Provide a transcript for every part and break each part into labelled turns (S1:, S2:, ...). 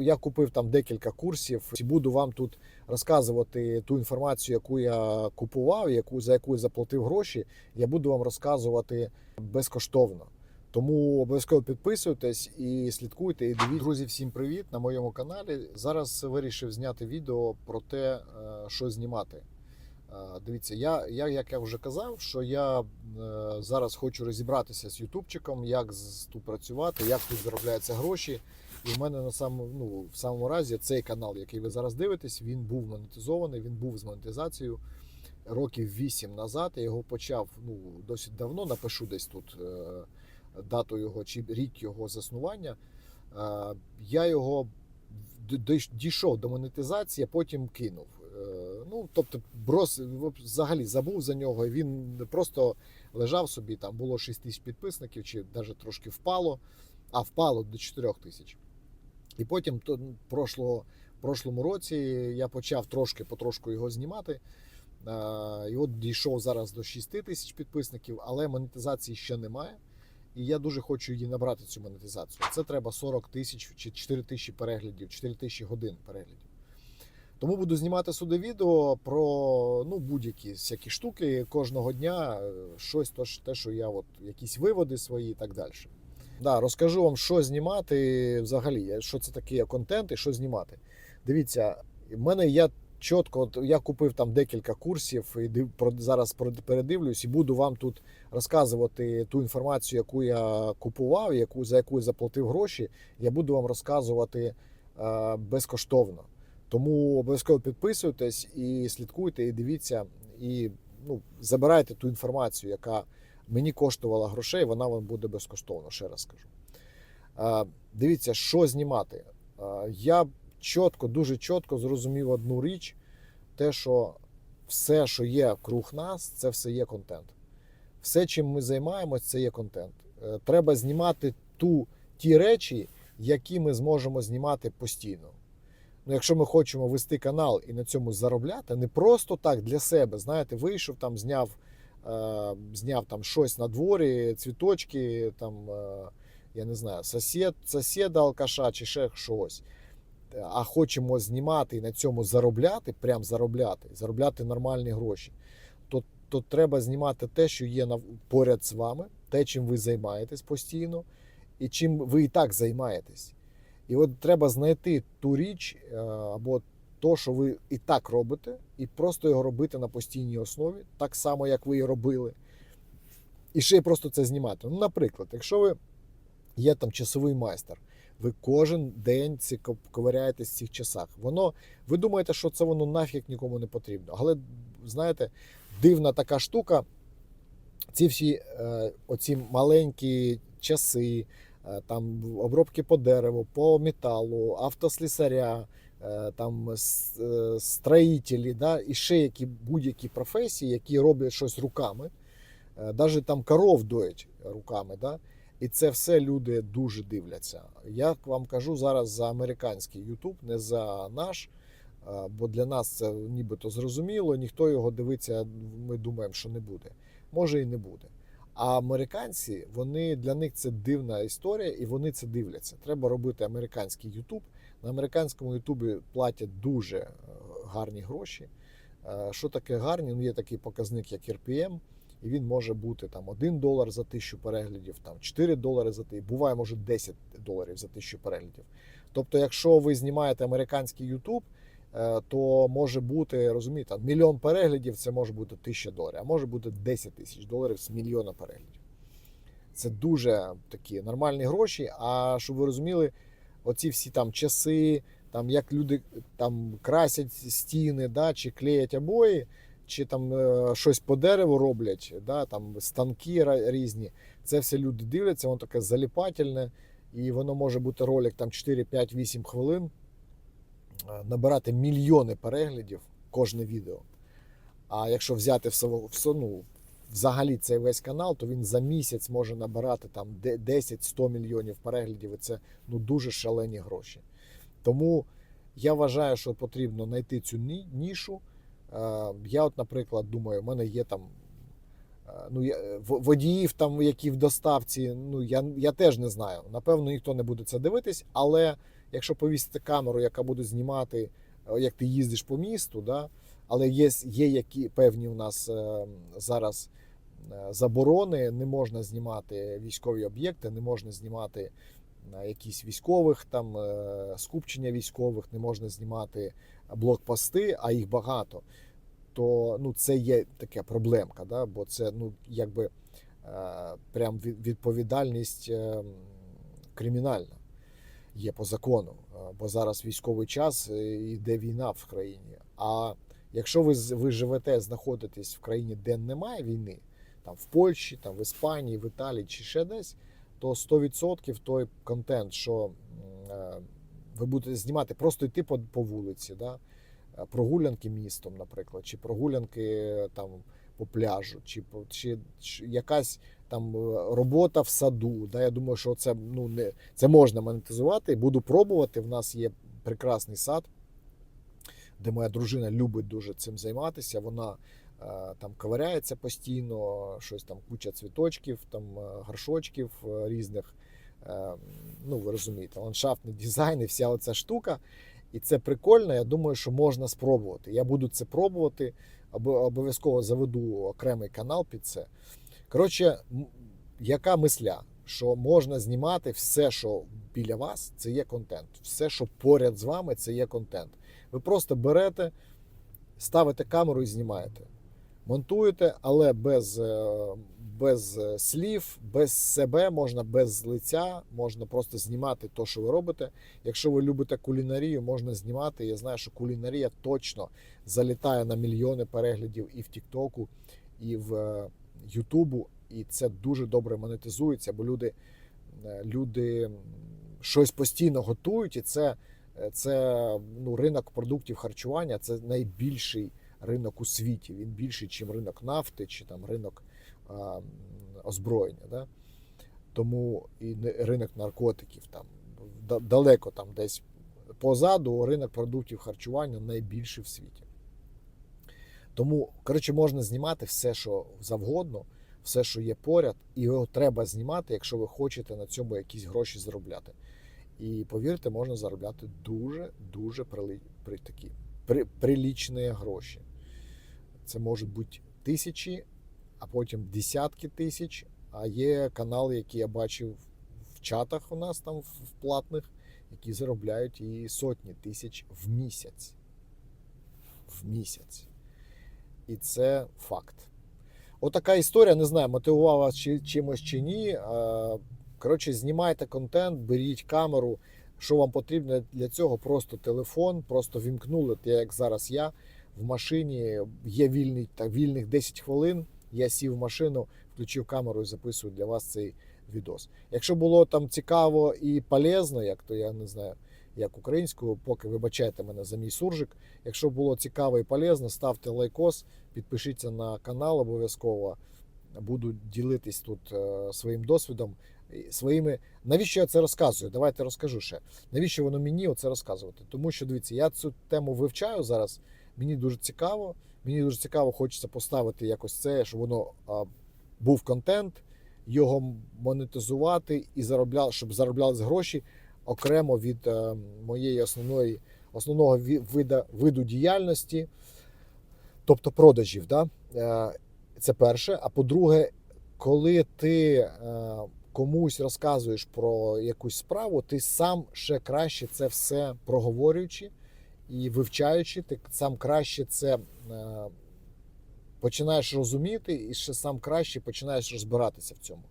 S1: Я купив там декілька курсів і буду вам тут розказувати ту інформацію, яку я купував, яку за яку я заплатив гроші. Я буду вам розказувати безкоштовно. Тому обов'язково підписуйтесь і слідкуйте. І дивіться. Друзі, всім привіт на моєму каналі. Зараз вирішив зняти відео про те, е, що знімати. Е, Дивіться, я, я як я вже казав, що я е, зараз хочу розібратися з ютубчиком, як тут працювати, як тут заробляються гроші. І в мене на самому, ну, в самому разі цей канал, який ви зараз дивитесь, він був монетизований, він був з монетизацією років 8 назад. Я його почав ну, досить давно. Напишу десь тут е, дату його чи рік його заснування. Е, я його дійшов до монетизації, а потім кинув. Е, Ну, тобто, брос взагалі забув за нього. Він просто лежав собі. Там було 6 тисяч підписників, чи навіть трошки впало, а впало до 4 тисяч. І потім то, прошлого, прошлому році я почав трошки потрошку його знімати. І от дійшов зараз до 6 тисяч підписників, але монетизації ще немає. І я дуже хочу її набрати, цю монетизацію. Це треба 40 тисяч чи 4 тисячі переглядів, 4 тисячі годин переглядів. Тому буду знімати сюди відео про ну, будь-які всякі штуки кожного дня, е, щось те, що я от якісь виводи свої і так далі. Да, розкажу вам, що знімати взагалі, що це таке контент і що знімати. Дивіться, в мене я чітко, от я купив там декілька курсів і зараз передивлюсь і буду вам тут розказувати ту інформацію, яку я купував, яку, за яку я заплатив гроші. Я буду вам розказувати е, безкоштовно. Тому обов'язково підписуйтесь і слідкуйте, і дивіться, і ну, забирайте ту інформацію, яка мені коштувала грошей, вона вам буде безкоштовно, ще раз скажу. Дивіться, що знімати. Я чітко, дуже чітко зрозумів одну річ: те, що все, що є круг нас, це все є контент. Все, чим ми займаємось, це є контент. Е, Треба знімати ту, ті речі, які ми зможемо знімати постійно. Ну, якщо ми хочемо вести канал і на цьому заробляти, не просто так для себе, знаєте, вийшов там, зняв, зняв там щось на дворі, цвіточки, там, е, я не знаю, сосед, сусіда алкаша чи ще щось. А хочемо знімати і на цьому заробляти, прям заробляти, заробляти нормальні гроші, то, то треба знімати те, що є поряд з вами, те, чим ви займаєтесь постійно, і чим ви і так займаєтесь. І от треба знайти ту річ е, або то, що ви і так робите, і просто його робити на постійній основі, так само, як ви і робили. І ще й просто це знімати. Ну, наприклад, якщо ви є там часовий майстер, ви кожен день ці ко- ковиряєтесь в цих часах. Воно, ви думаєте, що це воно нафіг нікому не потрібно. Але знаєте, дивна така штука. Ці всі е, оці маленькі часи, е, там обробки по дереву, по металу, автослісаря, там е, строїтелі, да, і ще які будь-які професії, які роблять щось руками, навіть там коров доять руками. Да, і це все люди дуже дивляться. Я вам кажу зараз за американський YouTube, не за наш. е, Бо для нас це нібито зрозуміло, ніхто його дивиться, ми думаємо, що не буде. Може і не буде. А американці, вони для них це дивна історія, і вони це дивляться. Треба робити американський Ютуб. На американському Ютубі платять дуже е, гарні гроші. Е, Що таке гарні? Ну, є такий показник, як RPM, і він може бути там 1 долар за тисячу переглядів, там 4 долари за тисячу, буває, може 10 доларів за тисячу переглядів. Тобто, якщо ви знімаєте американський Ютуб, е, то може бути, розумієте, мільйон переглядів це може бути тисяча доларів, а може бути 10 тисяч доларів з мільйона переглядів. Це дуже такі нормальні гроші. А щоб ви розуміли, оці всі там часи, там як люди там красять стіни, да, чи клеять обої, чи там е, щось по дереву роблять, да, там станки різні. Це все люди дивляться, воно таке заліпательне, і воно може бути ролик там 4, 5, 8 хвилин, е, набирати мільйони переглядів кожне відео. А якщо взяти все ну, взагалі цей весь канал, то він за місяць може набирати там 10-100 мільйонів переглядів, і це ну, дуже шалені гроші. Тому я вважаю, що потрібно знайти цю нішу. Е, Я, от, наприклад, думаю, в мене є там е, ну, я- водіїв, там, які в доставці, ну я, я теж не знаю. Напевно, ніхто не буде це дивитись, але якщо повісити камеру, яка буде знімати, е, як ти їздиш по місту, да, але є, є які певні у нас е, зараз е, заборони, не можна знімати військові об'єкти, не можна знімати е, якісь військових там скупчення військових, не можна знімати блокпости, а їх багато. То ну, це є така проблемка, да? бо це ну, якби прям відповідальність кримінальна є по закону. Бо зараз військовий час е, йде війна в країні. А якщо ви, ви живете, знаходитесь в країні, де немає війни, там в Польщі, там в Іспанії, в Італії чи ще десь, то 100% той контент, що е, ви будете знімати, просто йти по, по вулиці, да? е, прогулянки містом, наприклад, чи прогулянки е, там по пляжу, чи, чи, чи якась там робота в саду. Да? Я думаю, що це, ну, не, це можна монетизувати. Буду пробувати. В нас є прекрасний сад, де моя дружина любить дуже цим займатися. Вона е, там ковиряється постійно, щось там куча цвіточків, там е, горшочків е, різних. Ну, ви розумієте, ландшафтний дизайн і вся оця штука. І це прикольно. Я думаю, що можна спробувати. Я буду це пробувати. або- Обов'язково заведу окремий канал під це. Коротше, яка мисля? Що можна знімати все, що біля вас, це є контент. Все, що поряд з вами, це є контент. Ви просто берете, ставите камеру і знімаєте. Монтуєте, але без, е, без е, слів, без себе, можна без лиця, можна просто знімати те, що ви робите. Якщо ви любите кулінарію, можна знімати. Я знаю, що кулінарія точно залітає на мільйони переглядів і в Тіктоку, і в е, Ютубу. І це дуже добре монетизується, бо люди, е, люди щось постійно готують, і це, е, це ну, ринок продуктів харчування це найбільший ринок у світі. Він більший, ніж ринок нафти чи там ринок а, озброєння. Да? Тому і ринок наркотиків там далеко там десь позаду ринок продуктів харчування найбільший в світі. Тому, коротше, можна знімати все, що завгодно, все, що є поряд, і його треба знімати, якщо ви хочете на цьому якісь гроші заробляти. І повірте, можна заробляти дуже дуже прили, при, такі, при, прилічні гроші. Це можуть бути тисячі, а потім десятки тисяч. А є канали, які я бачив в чатах у нас там в платних, які заробляють і сотні тисяч в місяць. В місяць. І це факт. Отака історія, не знаю, мотивувала вас чи, чимось чи ні. Коротше, знімайте контент, беріть камеру. Що вам потрібно для цього? Просто телефон, просто вімкнули, те, як зараз я в машині. Є вільний, так, вільних 10 хвилин. Я сів в машину, включив камеру і записую для вас цей відос. Якщо було там цікаво і полезно, як то я не знаю, як українською, поки вибачайте мене за мій суржик. Якщо було цікаво і полезно, ставте лайкос, підпишіться на канал обов'язково. Буду ділитись тут е, своїм досвідом. Своїми навіщо я це розказую? Давайте розкажу ще. Навіщо воно мені оце розказувати? Тому що дивіться, я цю тему вивчаю зараз. Мені дуже цікаво. Мені дуже цікаво, хочеться поставити якось це, щоб воно а, був контент, його монетизувати і заробляв, щоб зароблялись гроші окремо від е, моєї основної основного вида, виду діяльності, тобто продажів. Да? Е, Це перше. А по-друге, коли ти е, комусь розказуєш про якусь справу, ти сам ще краще це все проговорюючи і вивчаючи, ти сам краще це е, починаєш розуміти, і ще сам краще починаєш розбиратися в цьому.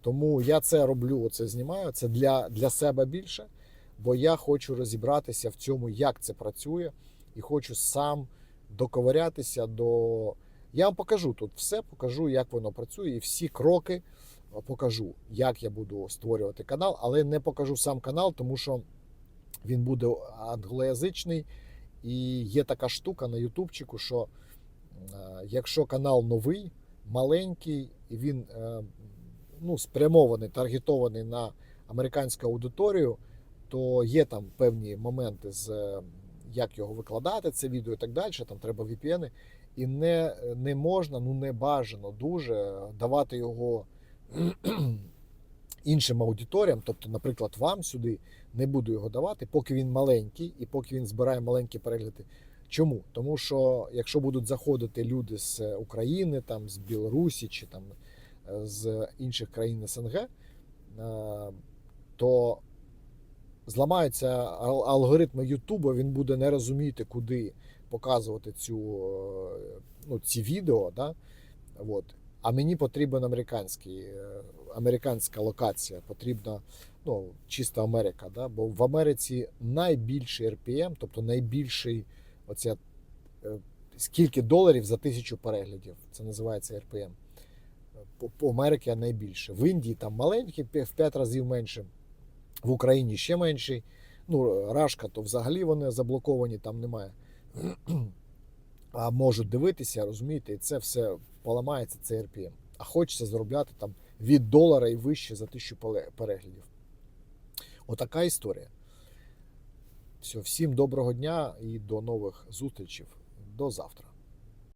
S1: Тому я це роблю, оце знімаю. Це для, для себе більше, бо я хочу розібратися в цьому, як це працює, і хочу сам доковирятися до. Я вам покажу тут все, покажу, як воно працює, і всі кроки покажу, як я буду створювати канал, але не покажу сам канал, тому що він буде англоязичний. І є така штука на Ютубчику, що е, якщо канал новий, маленький, і він е, ну, спрямований, таргетований на американську аудиторію, то є там певні моменти з е, як його викладати, це відео і так далі. Там треба VPN, і не, не можна, ну не бажано дуже давати його іншим аудиторіям, тобто, наприклад, вам сюди не буду його давати, поки він маленький і поки він збирає маленькі перегляди. Чому? Тому що якщо будуть заходити люди з України, там, з Білорусі чи там, е, з інших країн СНГ, е, то зламаються ал- алгоритми Ютуба, він буде не розуміти, куди показувати цю, е, ну, ці відео. Да? От. А мені потрібен американський, е, американська локація, потрібна ну, чисто Америка. Да? Бо в Америці найбільший RPM, тобто найбільший оця, е, скільки доларів за тисячу переглядів. Це називається RPM. По, Америці найбільше. В Індії там маленький, в 5 разів менше. В Україні ще менший. Ну, Рашка, то взагалі вони заблоковані, там немає. А можуть дивитися, розумієте, і це все поламається, це RPM. А хочеться заробляти там від долара і вище за тисячу переглядів. Отака історія. Все, всім доброго дня і до нових зустрічей. До завтра.